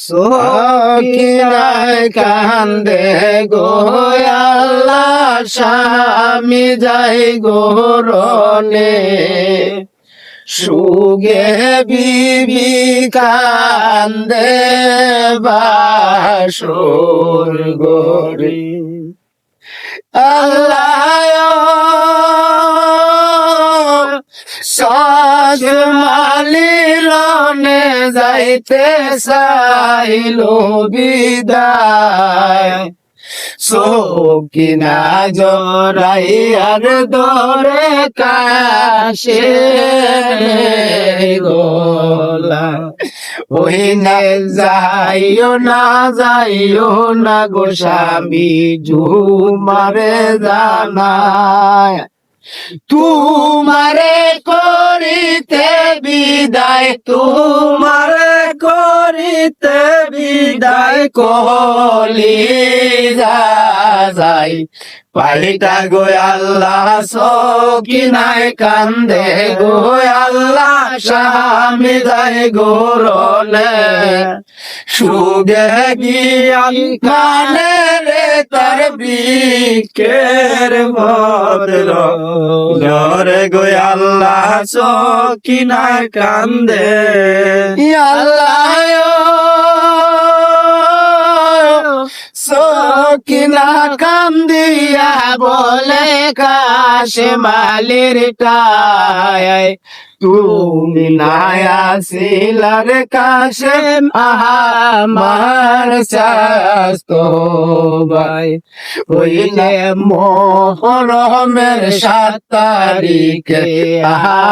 সকিনায় কান্দে গো আল্লাহ যাই গোরনে। সুগে বিবি কান্দে বাসুর গরি। আল্লাহ সাজ মালিরনে যাইতে চাইলো বিদায় সকিনা জরাই আর দরে কাশে গোলা ওই না যাইও না যাইও না গো স্বামী ঝুমারে জানায় তুমারে করিতে বিদায়, তুমারে করিতে বিদায়, কলি যাই পাইটা গো আল্লাহ সকিনায় কান্দে গো আল্লাহ, স্বামী যাই গোরলে সুগে গিয়ান কানে তার বিকের ভদ্র জরে গো আল্লাহ সকিনা কান্দে। আল্লাহ সকিনা কান্দিয়া বলে কাশে মালির টায়। তুমি নায়া শিলার কাশে আমার শাস্তো ভাই। ওইলে মোহরমের সাত তারিখে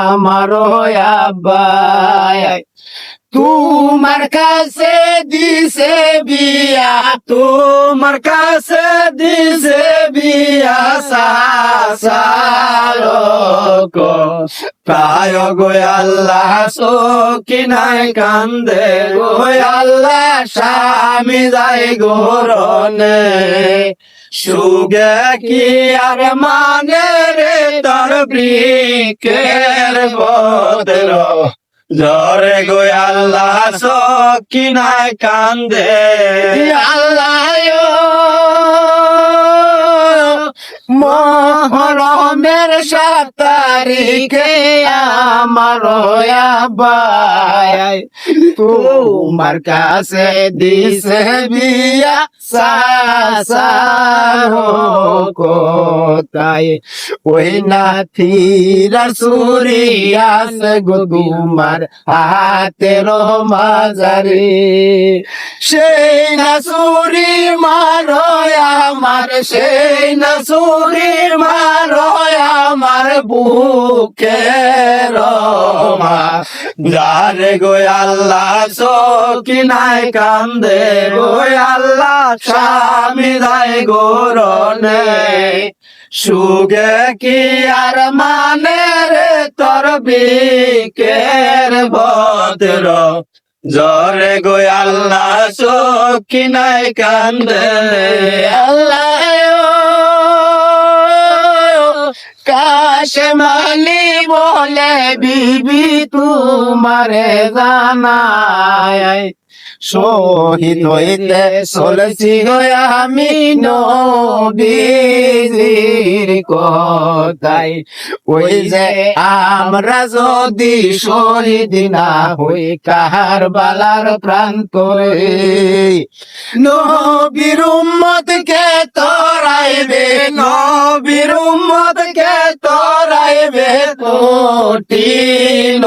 আমার আব্বাই তোমার কাছে দিছে বিয়া, তোমার কাছে দিছে বিয়া সালোক প্রায় গো আল্লাহ সকিনায় কান্দে গো, আল্লাহ স্বামী যাই গোরনে সুগে কি আর মানে রে তোর বৃকের বদর জরে গো আল্লাহ সকিনায় কান্দে। আল্লাহ মহরমের সাত তারিখে আমার আব্বাই। তোমার কাছে দিছে বিয়া কোথায় ওই না ফিরা সুরিয়াস গো তোমার হাতের মাজারে সেই না সুরি মারো আমার, সেই না সুরি মারো বুকে রমা। যারে গো আল্লাহ সকিনায় কান্দে, গো আল্লাহ স্বামী দায় গোরনে সুগে কি আর মানে রে তোর বিকের বদর জরে গো আল্লাহ সকিনায় কান্দে। আল্লাহ কাশমালি বলে বিবি তোমারে জানায়। শহীদ হইতে চলেছি আমি নবীর কথাই ওই যে আমরা যদি শহীদ না হই কাহার বালার প্রান্তরে নবীর উম্মতকে তোরাইবে নবীর কঠিন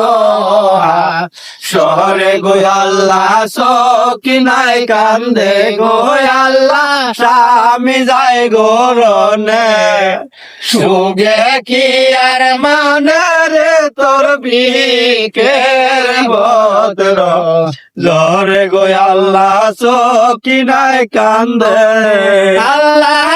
শহরে গো আল্লাহ সকিনায় কান্দে গো আল্লাহ, স্বামী যায় গোরনে সুগে কি আর মানে রে তোর বিকের বদর? জরে গো আল্লাহ সকিনায় কান্দে। আল্লাহ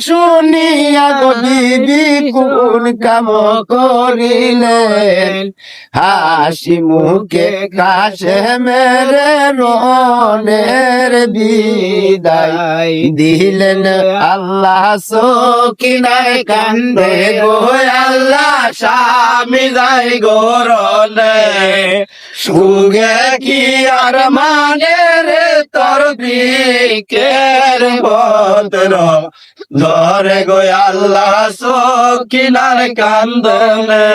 শুনিয়া গো বিবি কোন কাম করিলেন? হাসি মুখে কাশে মেরে রনের বিদায় দিলেন আল্লাহ, সকিনায় কান্দে গো, আল্লাহ স্বামী যাই গরনে সুগে কি আর মানে রে তোর বিকের বদর ধরে গো আল্লাহ সকিনার কান্দনে।